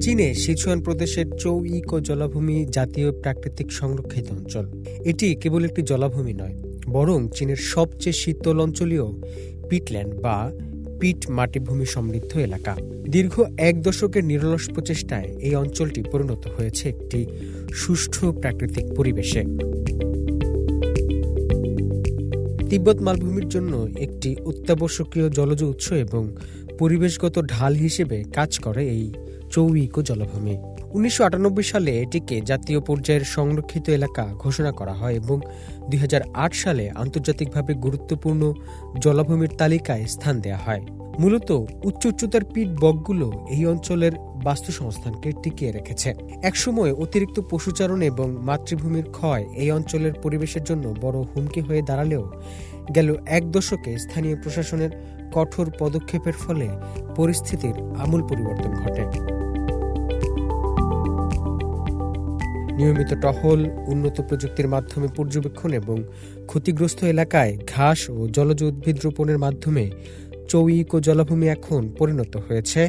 চীনে সিচুয়ান প্রদেশের চৌ ইকো জলাভূমি জাতীয় প্রাকৃতিক সংরক্ষিত অঞ্চল। এটি কেবল একটি জলাভূমি নয়, বরং চীনের সবচেয়ে শীতল অঞ্চলীয় পিটল্যান্ড বা পিট মাটিভূমি সমৃদ্ধ এলাকা। দীর্ঘ এক দশকের নিরলস প্রচেষ্টায় এই অঞ্চলটি পরিণত হয়েছে একটি সুষ্ঠু প্রাকৃতিক পরিবেশে। তিব্বত মালভূমির জন্য একটি অত্যাবশ্যকীয় জলজ উৎস এবং পরিবেশগত ঢাল হিসেবে কাজ করে এই চৌইকো জলাভূমি। উনিশশো আটানব্বই সালে এটিকে জাতীয় পর্যায়ের সংরক্ষিত এলাকা ঘোষণা করা হয় এবং দুই হাজার আট সালে আন্তর্জাতিকভাবে গুরুত্বপূর্ণ জলাভূমির তালিকায় স্থান দেওয়া হয়। মূলত উচ্চ উচ্চতার পিট বকগুলো এই অঞ্চলের বাস্তু সংস্থানকে টিকিয়ে রেখেছে। একসময় অতিরিক্ত পশুচারণ এবং মাতৃভূমির ক্ষয় এই অঞ্চলের পরিবেশের জন্য বড় হুমকি হয়ে দাঁড়ালেও গেল এক দশকে স্থানীয় প্রশাসনের কঠোর পদক্ষেপের ফলে পরিস্থিতির আমূল পরিবর্তন ঘটে। নিয়মিত টহল, উন্নত প্রযুক্তির মাধ্যমে পর্যবেক্ষণ এবং ক্ষতিগ্রস্ত এলাকায় ঘাস ও জলজ উদ্ভিদ রোপণের মাধ্যমে চৌইক ও জলাভূমি এখন পরিণত হয়েছে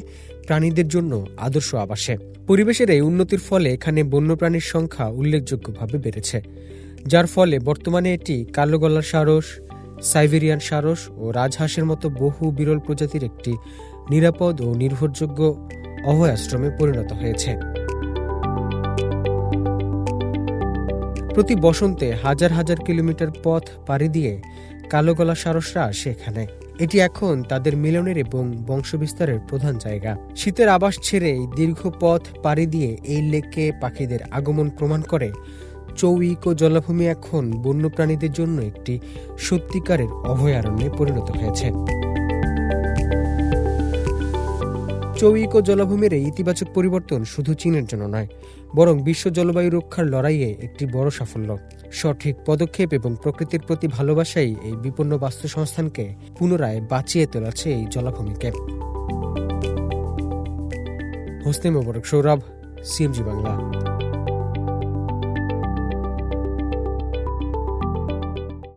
প্রাণীদের জন্য আদর্শ আবাসে। পরিবেশের এই উন্নতির ফলে এখানে বন্যপ্রাণীর সংখ্যা উল্লেখযোগ্যভাবে বেড়েছে। যার ফলে বর্তমানে এটি কালো গলার সারস, সাইবেরিয়ান সারস ও রাজহাঁসের মতো বহু বিরল প্রজাতির একটি নিরাপদ ও নির্ভরযোগ্য অভয়াশ্রমে পরিণত হয়েছে। প্রতি বসন্তে হাজার হাজার কিলোমিটার পথ পাড়ি দিয়ে কালো গলা সারসরা আসে এখানে। এটি এখন তাদের মিলনের এবং বংশবিস্তারের প্রধান জায়গা। শীতের আবাস ছেড়ে দীর্ঘ পথ পাড়ি দিয়ে এই লেকে পাখিদের আগমন প্রমাণ করে, চৌইক ও জলাভূমি এখন বন্যপ্রাণীদের জন্য একটি সত্যিকারের অভয়ারণ্যে পরিণত হয়েছে। চৌইক জলাভূমির এই ইতিবাচক পরিবর্তন শুধু চীনের জন্য নয়, বরং বিশ্ব জলবায়ু রক্ষার লড়াইয়ে একটি বড় সাফল্য। সঠিক পদক্ষেপ এবং প্রকৃতির প্রতি ভালোবাসাই এই বিপন্ন বাস্তুসংস্থানকে পুনরায় বাঁচিয়ে তোলাছে এই জলাভূমিকে। হোসনে মোবারক সৌরভ, সিএমজি বাংলা।